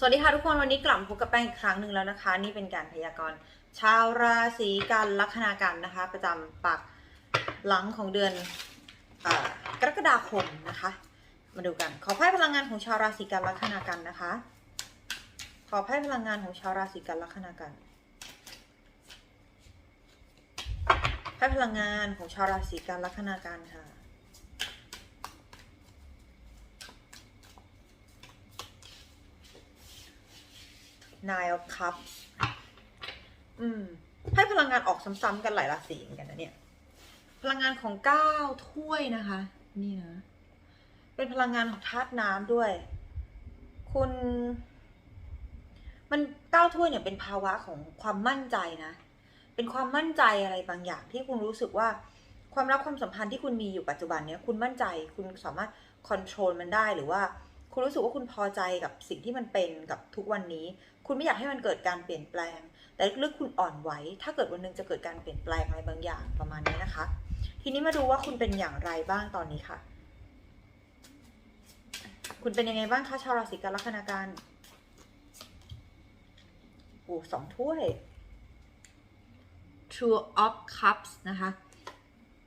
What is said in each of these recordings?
สวัสดีค่ะทุกคนวันนี้กลับมาพบกับแป้งอีกครั้งหนึ่งแล้วนะคะ นี่เป็นการพยากรณ์ชาวราศีกันลัคนากันนะคะ ประจำปักหลังของเดือนอกรกฎาคมนะคะ มาดูกันขอไพ่พลังงานของชาวราศีกันลัคนากันนะคะ ขอไพ่พลังงานของชาวราศีกันลัคนากันไพ่พลังงานของชาวราศีกันลัคนากันค่ะ Nine of Cups อืม ให้พลังงานออกซ้ำๆกันหลายราศีเหมือนกันนะเนี่ย พลังงานของเก้าถ้วยนะคะ นี่นะ เป็นพลังงานของธาตุน้ำด้วย คุณ มันเก้าถ้วยเนี่ยเป็นภาวะของความมั่นใจนะ เป็นความมั่นใจอะไรบางอย่างที่คุณรู้สึกว่าความรักความสัมพันธ์ที่คุณมีอยู่ปัจจุบันเนี้ยคุณมั่นใจ คุณสามารถคอนโทรลมันได้หรือว่า คุณรู้สึกว่าคุณพอใจกับสิ่งที่มันเป็นกับทุกวันนี้ คุณไม่อยากให้มันเกิดการเปลี่ยนแปลง แต่ลึกๆคุณอ่อนไหวถ้าเกิดวันหนึงจะเกิดการเปลี่ยนแปลงอะไรบางอย่างประมาณนี้นะคะ ทีนี้มาดูว่าคุณเป็นอย่างไรบ้างตอนนี้ค่ะ คุณเป็นยังไงบ้างคะชาวราศีกันลัคนาการโอ้สองถ้วย True of Cups นะคะ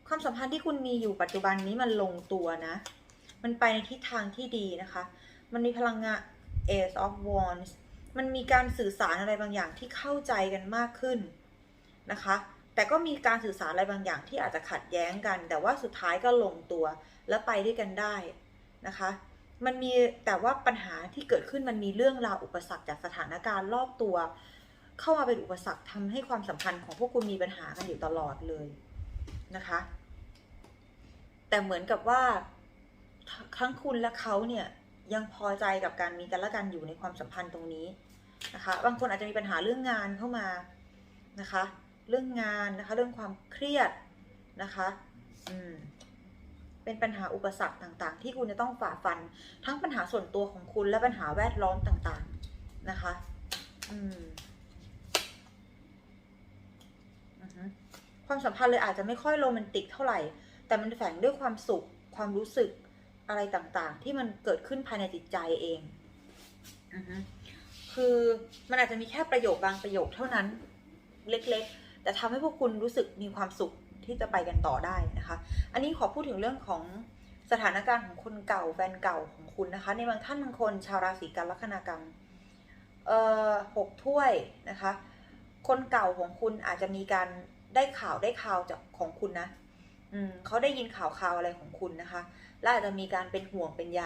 ความสัมพันธ์ที่คุณมีอยู่ปัจจุบันนี้มันลงตัวนะ มันไปในทิศทางที่ดีนะคะ มันมีพลังงาน Ace of Wands มันมีการสื่อสารอะไรบางอย่างที่เข้าใจกันมากขึ้นนะคะ แต่ก็มีการสื่อสารอะไรบางอย่างที่อาจจะขัดแย้งกัน แต่ว่าสุดท้ายก็ลงตัวและไปด้วยกันได้นะคะ มันมีแต่ว่าปัญหาที่เกิดขึ้นมันมีเรื่องราวอุปสรรคจากสถานการณ์รอบตัว เข้ามาเป็นอุปสรรคทำให้ความสัมพันธ์ของพวกคุณมีปัญหากันอยู่ตลอดเลยนะคะ แต่เหมือนกับว่าทั้งคุณและเขาเนี่ย ยังพอใจกับการมีกันและกันอยู่ในความสัมพันธ์ตรงนี้นะคะ บางคนอาจจะมีปัญหาเรื่องงานเข้ามานะคะ เรื่องงานนะคะ เรื่องความเครียดนะคะอืมเป็นปัญหาอุปสรรคต่างๆ ที่คุณจะต้องฝ่าฟัน ทั้งปัญหาส่วนตัวของคุณและปัญหาแวดล้อมต่างๆนะคะ อืมอือฮึความสัมพันธ์เลยอาจจะไม่ค่อยโรแมนติกเท่าไหร่ แต่มันแฝงด้วยความสุข ความรู้สึก อะไรต่างๆ ที่มันเกิดขึ้นภายในจิตใจเองอือฮึคือมันอาจจะมีแค่ประโยคบางประโยคเท่านั้น เล็กๆ แต่ทำให้พวกคุณรู้สึกมีความสุขที่จะไปกันต่อได้นะคะ อันนี้ขอพูดถึงเรื่องของสถานการณ์ของคนเก่าแฟนเก่าของคุณนะคะ ในบางท่านบางคนชาวราศีกันลัคนากันเอ่อหกถ้วยนะคะ คนเก่าของคุณอาจจะมีการได้ข่าวได้ข่าวจากของคุณนะ อืมเขาได้ยินข่าวข่าวอะไรของคุณนะคะ และอาจจะมีการเป็นห่วงเป็นใย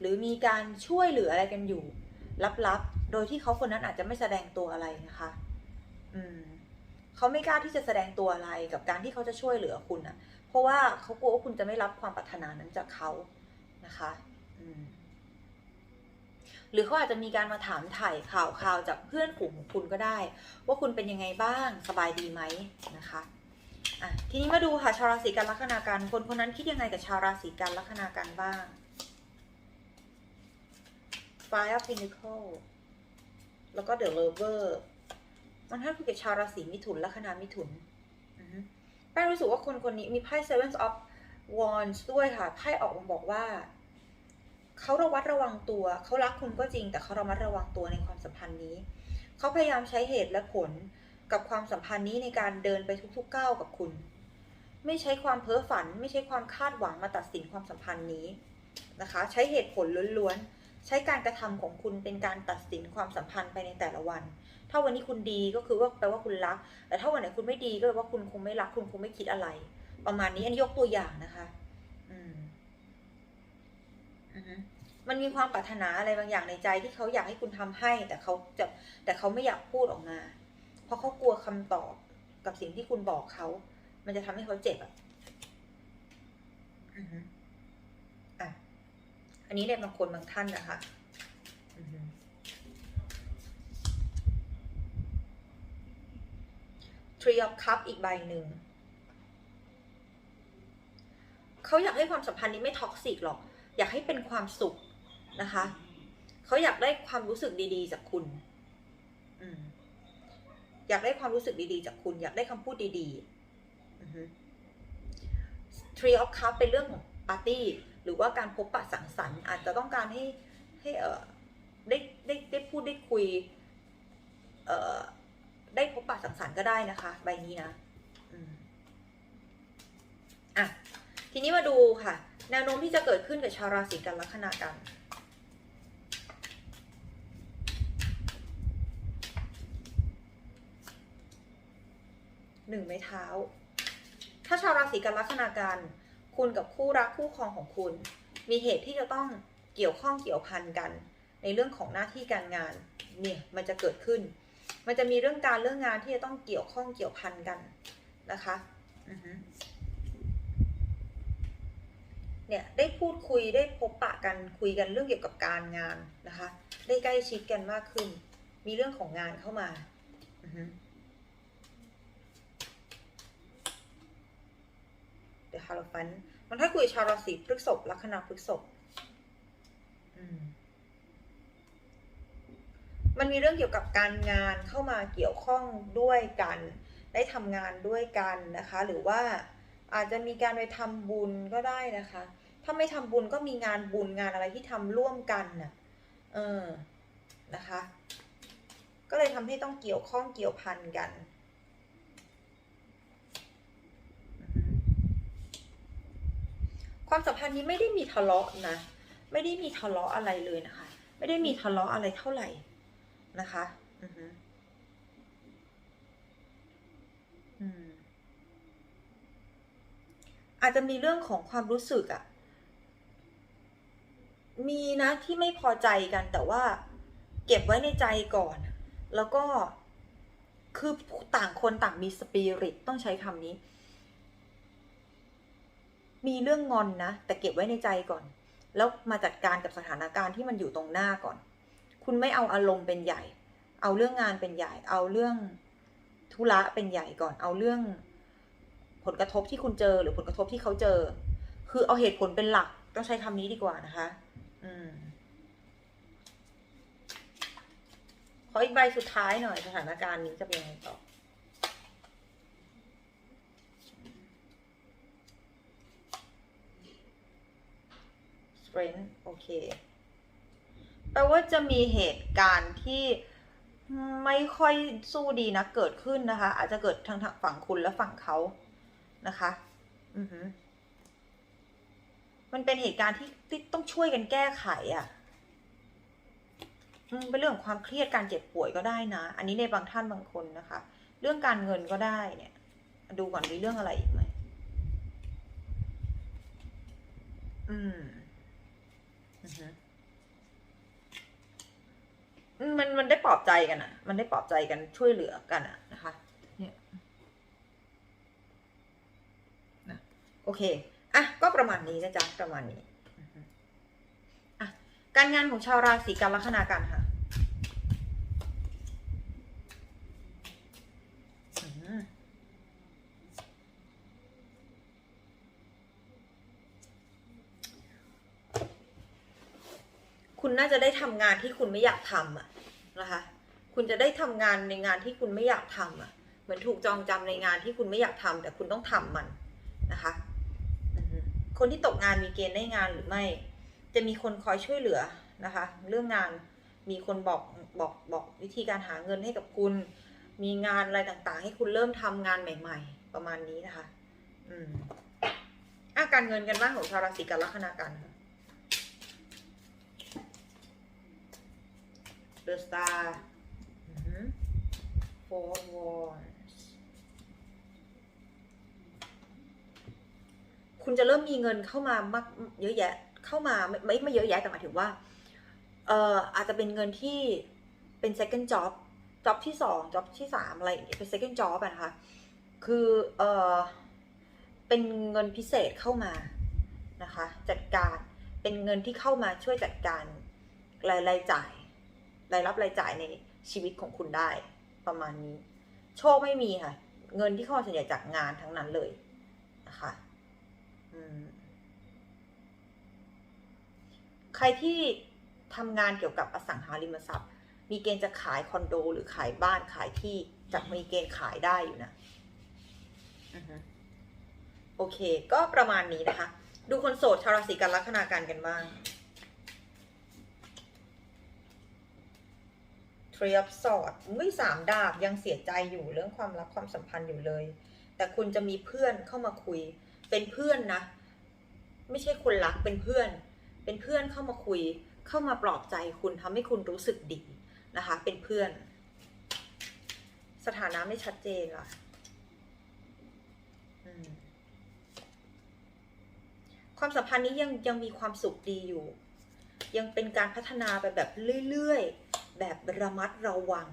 หรือมีการช่วยเหลืออะไรกันอยู่ ลับๆ โดยที่เขาคนนั้นอาจจะไม่แสดงตัวอะไรนะคะ อืมเขาไม่กล้าที่จะแสดงตัวอะไรกับการที่เขาจะช่วยเหลือคุณอะ่ะเพราะว่าเขากลัวว่าคุณจะไม่รับความปรารถนานั้นจากเขานะคะ อืมหรือเขาอาจจะมีการมาถามถ่ายข่าวข่าวจากเพื่อนฝูงของคุณก็ได้ ว่าคุณเป็นยังไงบ้างสบายดีไหมนะคะ อะทีนี้มาดูค่ะชาวราศีกันลัคนากันคนคนนั้นคิดยังไงกับชาวราศีกันลัคนากันบ้าง Five of Pentacles แล้วก็ The Lover มันให้คุยกับชาวราศีมิถุนลัคนามิถุนแป้งรู้สึกว่าคนคนนี้มีไพ่ Seven of Wands ด้วยค่ะไพ่ออกมาบอกว่า เขาระวัดระวังตัว เขารักคุณก็จริง แต่เขาระมัดระวังตัวในความสัมพันธ์นี้ เขาพยายามใช้เหตุและผล กับความสัมพันธ์นี้ในการเดินไปทุกๆก้าวกับคุณ ไม่ใช้ความเพ้อฝัน ไม่ใช้ความคาดหวังมาตัดสินความสัมพันธ์นี้นะคะ ใช้เหตุผลล้วนๆ ใช้การกระทำของคุณเป็นการตัดสินความสัมพันธ์ไปในแต่ละวัน ถ้าวันนี้คุณดีก็คือว่าแปลว่าคุณรัก แต่ถ้าวันไหนคุณไม่ดีก็แปลว่าคุณคงไม่รักคุณคงไม่คิดอะไร ประมาณนี้อันนี้ยกตัวอย่างนะคะ อืมอือฮึมันมีความปรารถนาอะไรบางอย่างในใจที่เขาอยากให้คุณทำให้ แต่เขาจะแต่เขาไม่อยากพูดออกมา เพราะเขากลัวคำตอบกับสิ่งที่คุณบอกเขา มันจะทำให้เขาเจ็บอะอืออะ อันนี้เนี่ยบางคนบางท่านนะคะอือฮึ Three of Cup อีกใบหนึ่ง เขาอยากให้ความสัมพันธ์นี้ไม่ท็อกซิกหรอก อยากให้เป็นความสุขนะคะ เขาอยากได้ความรู้สึกดีๆ จากคุณ อยากได้ความรู้สึกดีๆ จากคุณ อยากได้คำพูดดีๆ Tree of Cup เป็นเรื่องของปาร์ตี้ หรือว่าการพบปะสังสรรค์ อาจจะต้องการให้ให้เออได้ได้ได้พูดคุย เออได้พบปะสังสรรค์ก็ได้นะคะ ใบนี้นะอะ ทีนี้มาดูค่ะ แนวโน้มที่จะเกิดขึ้นกับชาวราศีกันลัคนากัน หนึ่งไม้เท้า ถ้าชาวราศีกันลัคนาการคุณกับคู่รักคู่ครองของคุณ มีเหตุที่จะต้องเกี่ยวข้องเกี่ยวพันกัน ในเรื่องของหน้าที่การงานเนี่ยมันจะเกิดขึ้น มันจะมีเรื่องการเรื่องงานที่จะต้องเกี่ยวข้องเกี่ยวพันกันนะคะเนี่ยได้พูดคุยได้พบปะกันคุยกันเรื่องเกี่ยวกับการงานนะคะ ได้ใกล้ชิดกันมากขึ้น มีเรื่องของงานเข้ามา อือ ฮึเดอฮาร์ฟันมันถ้าคุยชาวราศีพฤษภลัคนาพฤษภมันมีเรื่องเกี่ยวกับการงานเข้ามาเกี่ยวข้องด้วยกัน ได้ทำงานด้วยกันนะคะ หรือว่าอาจจะมีการไปทำบุญก็ได้นะคะ ถ้าไม่ทำบุญก็มีงานบุญงานอะไรที่ทำร่วมกันน่ะ เออ นะคะ ก็เลยทำให้ต้องเกี่ยวข้องเกี่ยวพันกันอือฮึ ความสัมพันธ์นี้ไม่ได้มีทะเลาะนะ ไม่ได้มีทะเลาะอะไรเลยนะคะ ไม่ได้มีทะเลาะอะไรเท่าไหร่นะคะอือฮึอืมอาจจะมีเรื่องของความรู้สึกอะมีนะที่ไม่พอใจกันแต่ว่า เก็บไว้ในใจก่อน แล้วก็คือต่างคนต่างมีสปิริตต้องใช้คำนี้ มีเรื่องงอนนะ แต่เก็บไว้ในใจก่อน แล้วมาจัดการกับสถานการณ์ที่มันอยู่ตรงหน้าก่อน คุณไม่เอาอารมณ์เป็นใหญ่ เอาเรื่องงานเป็นใหญ่ เอาเรื่องธุระเป็นใหญ่ก่อน เอาเรื่อง ผลกระทบที่คุณเจอหรือผลกระทบที่เขาเจอ คือเอาเหตุผลเป็นหลักต้องใช้คำนี้ดีกว่านะคะ อืมขออีกใบสุดท้ายหน่อยสถานการณ์นี้จะเป็นยังไงต่อ strength โอเค แปลว่าจะมีเหตุการณ์ที่ไม่ค่อยสู้ดีนะเกิดขึ้นนะคะ อาจจะเกิดทางฝั่งคุณและฝั่งเขานะคะ อือหือมันเป็นเหตุการณ์ที่ที่ต้องช่วยกันแก้ไขอะ่ะเป็นเรื่องของความเครียดการเจ็บป่วยก็ได้นะ อันนี้ในบางท่านบางคนนะคะ เรื่องการเงินก็ได้เนี่ย ดูก่อนมีเรื่องอะไรอีกไหมอืม มมันมันได้ปลอบใจกันอะมันได้ปลอบใจกันช่วยเหลือกันอะนะคะ เนี่ยนะโอเค อะ ก็ประมาณนี้นะจ๊ะ ประมาณนี้อือฮึอะ การงานของชาวราศีกันลัคนากันค่ะอืม คุณ น่าจะได้ทำงานที่คุณไม่อยากทำอะนะคะ คุณจะได้ทำงานในงานที่คุณไม่อยากทำอะเหมือนถูกจองจำในงานที่คุณไม่อยากทำแต่คุณต้องทำมันนะคะคนที่ตกงานมีเกณฑ์ได้งานหรือไม่ จะมีคนคอยช่วยเหลือนะคะ เรื่องงานมีคนบอกบอกบอกวิธีการหาเงินให้กับคุณ มีงานอะไรต่างๆ ให้คุณเริ่มทำงานใหม่ ๆ ประมาณนี้นะคะ อืมอะการเงินกันบ้างของชาวราศีกันลัคนากันค่ะ The Star อือหือ Four Wands คุณจะเริ่มมีเงินเข้ามามากเยอะแยะเข้ามาไม่ไม่ไม่เยอะแยะแต่หมายถึงว่าเอ่ออาจจะเป็นเงินที่เป็น second job job ที่สอง job ที่สามอะไรอย่างเงี้ยเป็น second job อะนะคะ คือเอ่อเป็นเงินพิเศษเข้ามานะคะ จัดการเป็นเงินที่เข้ามาช่วยจัดการรายรายจ่าย รายรับรายจ่ายในชีวิตของคุณได้ประมาณนี้ โชคไม่มีค่ะ เงินที่เข้าส่วนใหญ่จากงานทั้งนั้นเลยนะคะใครที่ทำงานเกี่ยวกับอสังหาริมทรัพย์ มีเกณฑ์จะขายคอนโด หรือขายบ้านขายที่จะมีเกณฑ์ขายได้อยู่นะโอเค ก็ประมาณนี้นะคะ ดูคนโสดชาวราศีกันลัคนาการกันบ้าง Three of Swords อุ้ยสามดาบยังเสียใจอยู่เรื่องความรักความสัมพันธ์อยู่เลย แต่คุณจะมีเพื่อนเข้ามาคุย เป็นเพื่อนนะ ไม่ใช่คนรักเป็นเพื่อน เป็นเพื่อนเข้ามาคุย เข้ามาปลอบใจคุณทำให้คุณรู้สึกดีนะคะ เป็นเพื่อน สถานะไม่ชัดเจนล่ะความสัมพันธ์นี้ยังยังมีความสุขดีอยู่ ยังเป็นการพัฒนาไปแบบเรื่อยๆ แบบระมัดระวัง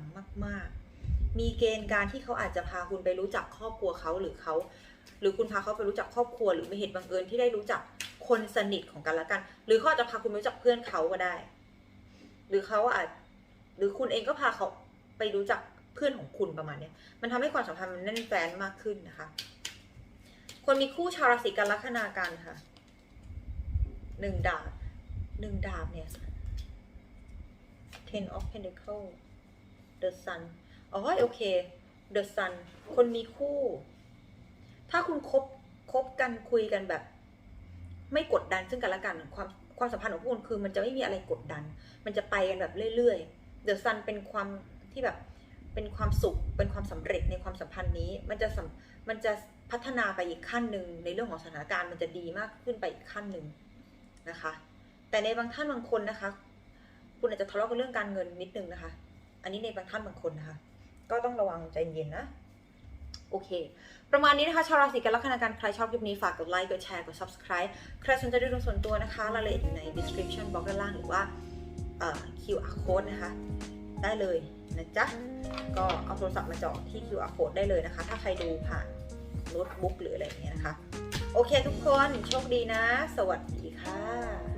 มาก ๆ มีเกณฑ์การที่เขาอาจจะพาคุณไปรู้จักครอบครัวเขาหรือเขา หรือคุณพาเขาไปรู้จักครอบครัว หรือมีเหตุบังเอิญที่ได้รู้จักคนสนิทของกันและกัน หรือเขาอาจจะพาคุณไปรู้จักเพื่อนเขาก็ได้ หรือเขาอาจ หรือคุณเองก็พาเขาไปรู้จักเพื่อนของคุณประมาณนี้มันทำให้ความสัมพันธ์มันแน่นแฟนมากขึ้นนะคะ คนมีคู่ชาวราศีกันลัคนากันค่ะหนึ่งดาบหนึ่งดาบเนี่ย ten of pentacle the sun อ๋อโอเค the sun คนมีคู่ ถ้าคุณคบคบกันคุยกันแบบ ไม่กดดันซึ่งกันและกันความความสัมพันธ์ของพวกคุณคือมันจะไม่มีอะไรกดดัน มันจะไปกันแบบเรื่อยๆ the sun เป็นความที่แบบเป็นความสุข เป็นความสำเร็จในความสัมพันธ์นี้ มันจะมันจะพัฒนาไปอีกขั้นหนึ่งในเรื่องของสถานการณ์มันจะดีมากขึ้นไปอีกขั้นหนึ่งนะคะ แต่ในบางท่านบางคนนะคะ คุณอาจจะทะเลาะกันเรื่องการเงินนิดนึงนะคะ อันนี้ในบางท่านบางคนนะคะ ก็ต้องระวังใจเย็นนะ โอเค ประมาณนี้นะคะ ชาวราศีกันลัคนาการใครชอบคลิปนี้ ฝากกดไลค์ กดแชร์ กด subscribe ใครสนใจดูดวงส่วนตัวนะคะ รายละเอียดอยู่ใน description box ด้านล่างหรือว่าเอ่อ QR code นะคะ ได้เลยนะจ๊ะ ก็เอาโทรศัพท์มาเจาะที่ QR code ได้เลยนะคะ ถ้าใครดูผ่านโน้ตบุ๊กหรืออะไรอย่างเงี้ยนะคะ โอเคทุกคน โชคดีนะ สวัสดีค่ะ